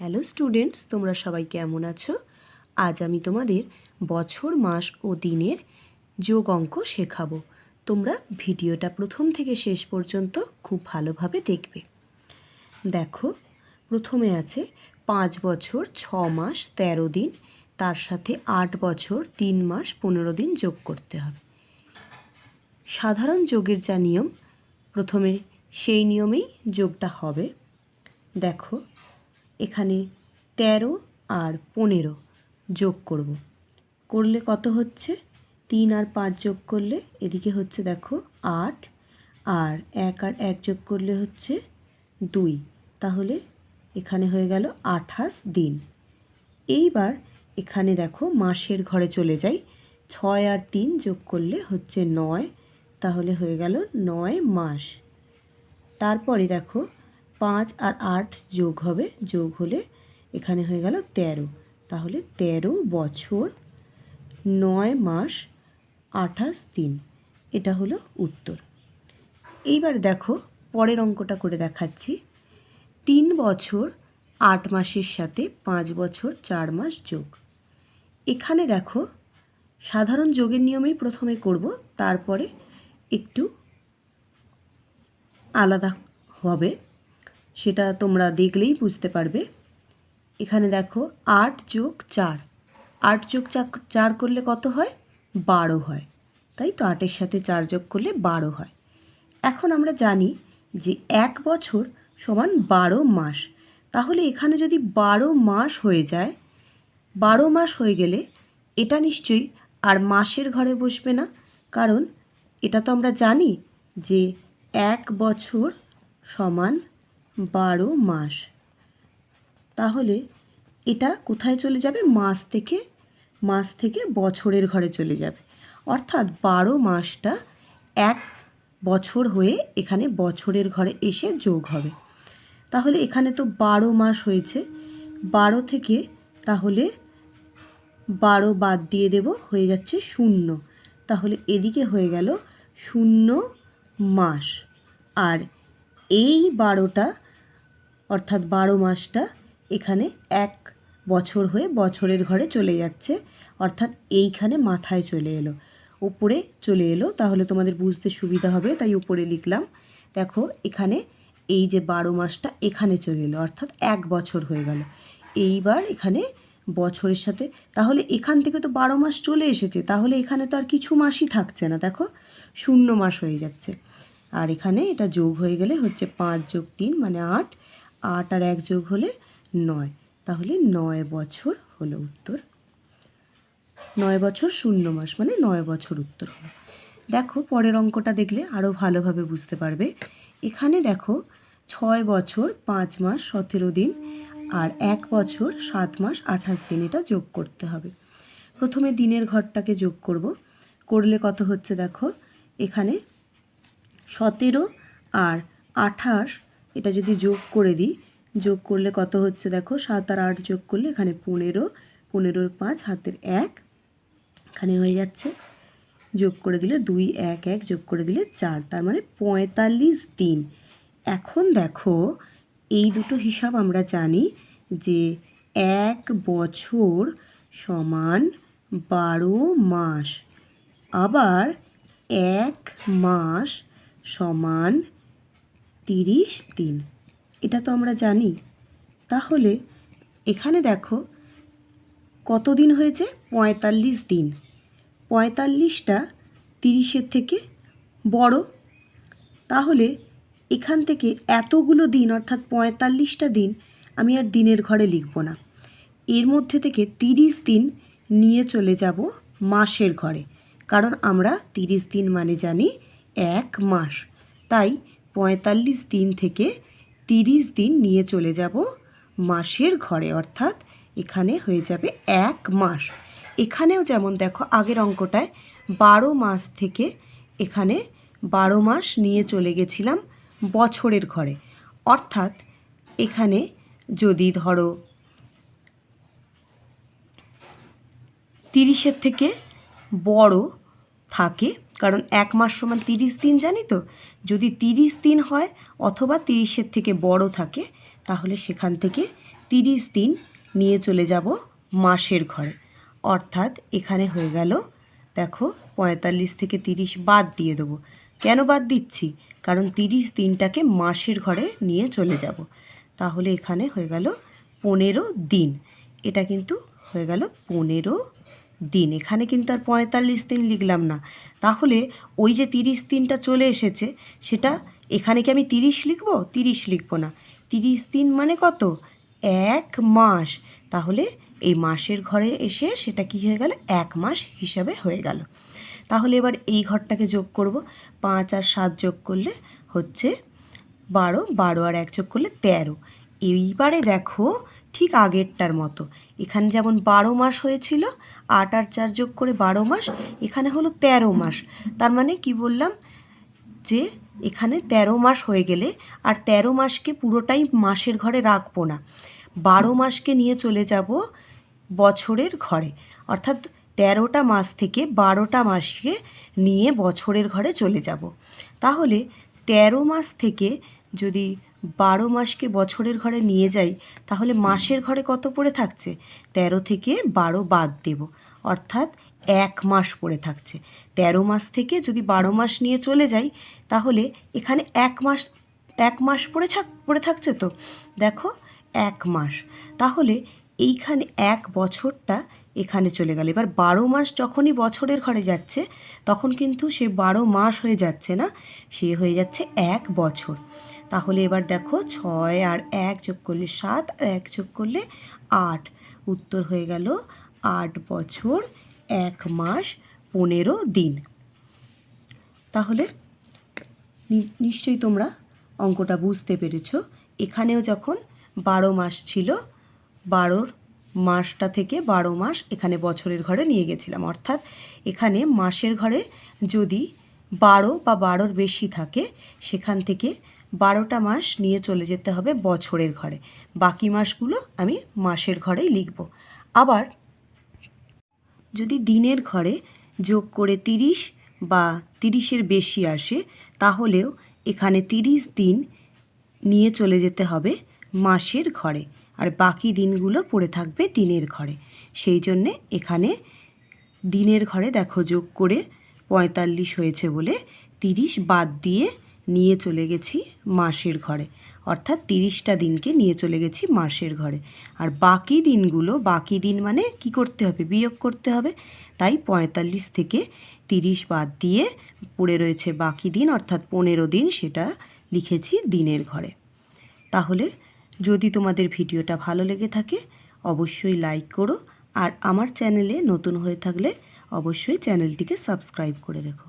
Hello students, তোমরা সবাই কেমন আছো? আজ আমি তোমাদের বছর, মাস ও দিনের যোগ অঙ্ক শেখাবো। তোমরা ভিডিওটা প্রথম থেকে শেষ পর্যন্ত খুব ভালোভাবে দেখবে। দেখো, প্রথমে আছে পাঁচ বছর, ছ মাস, তেরো দিন, তার সাথে আট বছর, তিন মাস, পনেরো দিন যোগ করতে হবে। সাধারণ যোগের যা নিয়ম, প্রথমে সেই নিয়মেই যোগটা হবে। দেখো এখানে তেরো আর পনেরো যোগ করব। করলে কত হচ্ছে? তিন আর পাঁচ যোগ করলে এদিকে হচ্ছে দেখো আট আর এক আর এক যোগ করলে হচ্ছে দুই। তাহলে এখানে হয়ে গেল আঠাশ দিন। এইবার এখানে দেখো মাসের ঘরে চলে যাই। ছয় আর তিন যোগ করলে হচ্ছে নয়। তাহলে হয়ে গেল নয় মাস। তারপরে দেখো পাঁচ আর আট যোগ হবে, যোগ হলে এখানে হয়ে গেল তেরো। তাহলে তেরো বছর নয় মাস আঠাশ দিন, এটা হলো উত্তর। এইবার দেখো পরের অঙ্কটা করে দেখাচ্ছি। তিন বছর আট মাসের সাথে পাঁচ বছর চার মাস যোগ। এখানে দেখো সাধারণ যোগের নিয়মেই প্রথমে করব, তারপরে একটু আলাদা হবে। সেটা তোমরা দেখলেই বুঝতে পারবে। এখানে দেখো, আট যোগ চার। আট যোগ চার করলে কত হয়? বারো হয়। তাই তো, আটের সাথে চার যোগ করলে বারো হয়। এখন আমরা জানি যে এক বছর সমান বারো মাস। তাহলে এখানে যদি বারো মাস হয়ে যায়, বারো মাস হয়ে গেলে এটা নিশ্চয়ই আর মাসের ঘরে বসবে না। কারণ এটা তো আমরা জানি যে এক বছর সমান বারো মাস। তাহলে এটা কোথায় চলে যাবে? মাস থেকে মাস থেকে বছরের ঘরে চলে যাবে। অর্থাৎ বারো মাসটা এক বছর হয়ে এখানে বছরের ঘরে এসে যোগ হবে। তাহলে এখানে তো বারো মাস হয়েছে। বারো থেকে তাহলে বারো বাদ দিয়ে দেব, হয়ে যাচ্ছে শূন্য। তাহলে এদিকে হয়ে গেল শূন্য মাস। আর এই বারোটা অর্থাৎ বারো মাসটা এখানে এক বছর হয়ে বছরের ঘরে চলে যাচ্ছে, অর্থাৎ এইখানে মাথায় চলে এলো। উপরে চলে এলো, তাহলে তোমাদের বুঝতে সুবিধা হবে, তাই উপরে লিখলাম। দেখো, এখানে এই যে বারো মাসটা এখানে চলে এলো, অর্থাৎ এক বছর হয়ে গেল। এইবার এখানে বছরের সাথে, তাহলে এখান থেকে তো বারো মাস চলে এসেছে, তাহলে এখানে তো আর কিছু মাসই থাকছে না, দেখো, শূন্য মাস হয়ে যাচ্ছে। আর এখানে এটা যোগ হয়ে গেলে হচ্ছে পাঁচ যোগ তিন মানে আট আট আর এক যোগ হলে নয়। তাহলে নয় বছর হলো উত্তর। নয় বছর শূন্য মাস মানে নয় বছর উত্তর হলো দেখো, পরের অঙ্কটা দেখলে আরও ভালোভাবে বুঝতে পারবে। এখানে দেখো, ছয় বছর পাঁচ মাস সতেরো দিন আর এক বছর সাত মাস আঠাশ দিন, এটা যোগ করতে হবে। প্রথমে দিনের ঘরটাকে যোগ করব। করলে কত হচ্ছে দেখো? এখানে সতেরো আর আঠাশ এটা যদি যোগ করে দিই, যোগ করলে কত হচ্ছে দেখো, সাত আর আট যোগ করলে এখানে পনেরো, পনেরোর পাঁচ, হাতের এক, এখানে হয়ে যাচ্ছে। যোগ করে দিলে দুই, এক এক, যোগ করে দিলে চার, তার মানে পঁয়তাল্লিশ দিন। এখন দেখো, এই দুটো হিসাব আমরা জানি যে এক বছর সমান বারো মাস, আবার এক মাস সমান তিরিশ দিন। এটা তো আমরা জানি। তাহলে এখানে দেখো কত দিন হয়েছে? পঁয়তাল্লিশ দিন। পঁয়তাল্লিশটা তিরিশের থেকে বড়। তাহলে এখান থেকে এতগুলো দিন, অর্থাৎ পঁয়তাল্লিশটা দিন আমি আর দিনের ঘরে লিখব না। এর মধ্যে থেকে তিরিশ দিন নিয়ে চলে যাব মাসের ঘরে। কারণ আমরা তিরিশ দিন মানে জানি এক মাস। তাই পঁয়তাল্লিশ দিন থেকে তিরিশ দিন নিয়ে চলে যাব মাসের ঘরে। অর্থাৎ এখানে হয়ে যাবে এক মাস। এখানেও যেমন দেখো আগের অঙ্কটায় বারো মাস থেকে এখানে বারো মাস নিয়ে চলে গেছিলাম বছরের ঘরে। অর্থাৎ এখানে যদি ধরো তিরিশের থেকে বড় থাকে। কারণ এক মাস সমান তিরিশ দিন, জানি তো? যদি তিরিশ দিন হয় অথবা তিরিশের থেকে বড় থাকে, তাহলে সেখান থেকে তিরিশ দিন নিয়ে চলে যাব মাসের ঘরে। অর্থাৎ এখানে হয়ে গেল, দেখো, পঁয়তাল্লিশ থেকে তিরিশ বাদ দিয়ে দেবো। কেন বাদ দিচ্ছি? কারণ তিরিশ দিনটাকে মাসের ঘরে নিয়ে চলে যাব। তাহলে এখানে হয়ে গেল পনেরো দিন। এটা কিন্তু হয়ে গেল পনেরো দিন, এখানে কিন্তু আর পঁয়তাল্লিশ দিন লিখলাম না। তাহলে ওই যে তিরিশ দিনটা চলে এসেছে, সেটা এখানে কি আমি তিরিশ লিখব? তিরিশ লিখব না। তিরিশ দিন মানে কত? এক মাস। তাহলে এই মাসের ঘরে এসে সেটা কি হয়ে গেল? এক মাস হিসাবে হয়ে গেল। তাহলে এবার এই ঘরটাকে যোগ করব। পাঁচ আর সাত যোগ করলে হচ্ছে বারো বারো আর এক যোগ করলে তেরো। এইবারে দেখো ঠিক আগেরটার মতো। এখানে যেমন বারো মাস হয়েছিল, আট আর চার যোগ করে বারো মাস, এখানে হলো তেরো মাস। তার মানে কি বললাম? যে এখানে তেরো মাস হয়ে গেলে আর তেরো মাসকে পুরোটাই মাসের ঘরে রাখব না। বারো মাসকে নিয়ে চলে যাব বছরের ঘরে। অর্থাৎ তেরোটা মাস থেকে বারোটা মাসকে নিয়ে বছরের ঘরে চলে যাব। তাহলে তেরো মাস থেকে যদি বারো মাসকে বছরের ঘরে নিয়ে যাই, তাহলে মাসের ঘরে কত পড়ে থাকছে? তেরো থেকে বারো বাদ দেব। অর্থাৎ এক মাস পড়ে থাকছে। তেরো মাস থেকে যদি বারো মাস নিয়ে চলে যাই, তাহলে এখানে এক মাস এক মাস পড়ে থাক, পড়ে থাকছে তো? দেখো, এক মাস। তাহলে এইখানে এক বছরটা এখানে চলে গেল। এবার বারো মাস যখনই বছরের ঘরে যাচ্ছে, তখন কিন্তু সে বারো মাস হয়ে যাচ্ছে না? সে হয়ে যাচ্ছে এক বছর। তাহলে এবার দেখো ছয় আর এক যোগ করলে সাত, আর এক যোগ করলে আট। উত্তর হয়ে গেল আট বছর, এক মাস, পনেরো দিন। তাহলে নিশ্চয়ই তোমরা অঙ্কটা বুঝতে পেরেছ। এখানেও যখন বারো মাস ছিল, বারোর মাসটা থেকে বারো মাস এখানে বছরের ঘরে নিয়ে গেছিলাম। অর্থাৎ এখানে মাসের ঘরে যদি বারো বা বারোর বেশি থাকে, সেখান থেকে বারোটা মাস নিয়ে চলে যেতে হবে বছরের ঘরে। বাকি মাসগুলো আমি মাসের ঘরেই লিখব। আবার যদি দিনের ঘরে যোগ করে তিরিশ বা তিরিশের বেশি আসে, তাহলেও এখানে তিরিশ দিন নিয়ে চলে যেতে হবে মাসের ঘরে। আর বাকি দিনগুলো পড়ে থাকবে দিনের ঘরে। সেই জন্যে এখানে দিনের ঘরে দেখো যোগ করে পঁয়তাল্লিশ হয়েছে বলে তিরিশ বাদ দিয়ে নিয়ে চলে গেছি মাসের ঘরে। অর্থাৎ তিরিশটা দিনকে নিয়ে চলে গেছি মাসের ঘরে। আর বাকি দিনগুলো, বাকি দিন মানে কি করতে হবে? বিয়োগ করতে হবে। তাই পঁয়তাল্লিশ থেকে তিরিশ বাদ দিয়ে পড়ে রয়েছে বাকি দিন, অর্থাৎ পনেরো দিন সেটা লিখেছি দিনের ঘরে। তাহলে যদি তোমাদের ভিডিওটা ভালো লেগে থাকে, অবশ্যই লাইক করো। আর আমার চ্যানেলে নতুন হয়ে থাকলে অবশ্যই চ্যানেলটিকে সাবস্ক্রাইব করে রেখো।